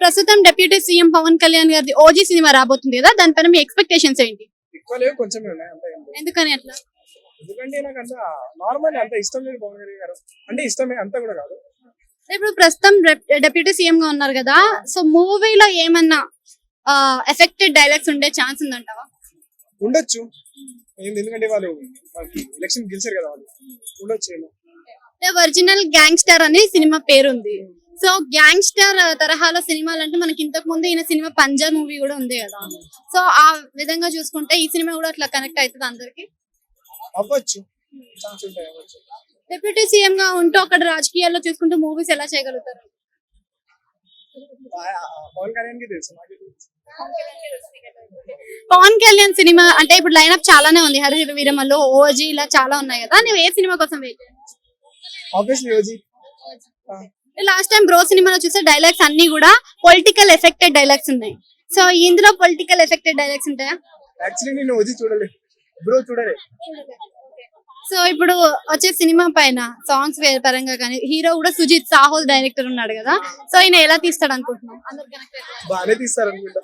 ప్రస్తుతం deputy CM Pawan Kalyan గారి OG cinema రాబోతుంది కదా దానిపైన మీ ఎక్స్పెక్టేషన్స్ ఏంటి? ఎక్కువ లేవు. ఎందుకని అట్లా? ఎందుకంటే నాకు అంత నార్మల్ అంత ఇష్టం లేదు పవన్ కళ్యాణ్ గారు అంటే ఇష్టమే అంత కూడా కాదు. ఇప్పుడు ప్రస్తుతం డిప్యూటీ సీఎం గా ఉన్నారు కదా సో మూవీలో ఏమన్నా ఎఫెక్టెడ్ డైలాగ్స్ ఉండే ఛాన్స్ ఉందంటావా? ఉండొచ్చు. ఎందుకంటే వాళ్ళు ఎలక్షన్ గెలిచారు కదా వాళ్ళు. ఉండొచ్చు ఏమో ఒరిజినల్ గ్యాంగ్స్టర్ అని సినిమా పేరుంది. సో గ్యాంగ్స్టర్ తరహాలో సినిమాలు అంటే మనకి ఇంతకు ముందు ఈయన సినిమా పంజాబ్ మూవీ కూడా ఉంది కదా. సో ఆ విధంగా చూసుకుంటే ఈ సినిమా కూడా అట్లా కనెక్ట్ అవుతుంది అందరికి. అవ్వచ్చు. డిప్యూటీ సీఎం గా ఉంటూ అక్కడ రాజకీయాల్లో చూసుకుంటూ మూవీస్ ఎలా చేయగలుగుతారు? పవన్ కళ్యాణ్ సినిమా అంటే ఇప్పుడు లైనప్ చాలానే ఉంది. హరిహర వీరమల్లో ఓజీ ఇలా చాలా ఉన్నాయి కదా. నువ్వు ఏ సినిమా కోసం wait obviously OG last time bro సినిమాలో చూస్తే డైలాగ్స్ అన్ని కూడా పొలిటికల్ ఎఫెక్టెడ్ డైలాగ్స్ ఉన్నాయి. సో ఇందులో పొలిటికల్ ఎఫెక్టెడ్ డైలాగ్స్ ఉంటాయా? యాక్చువల్లీ నేను ఓజీ చూడలే బ్రో చూడలే. సో ఇప్పుడు వచ్చే సినిమా పైన సాంగ్స్ పరంగా కానీ హీరో కూడా సుజిత్ సాహో డైరెక్టర్ ఉన్నాడు కదా. సో ఆయన ఎలా తీస్తాడు అనుకుంటున్నాం అందరు? బాగానే తీస్తారు అనుకుంటా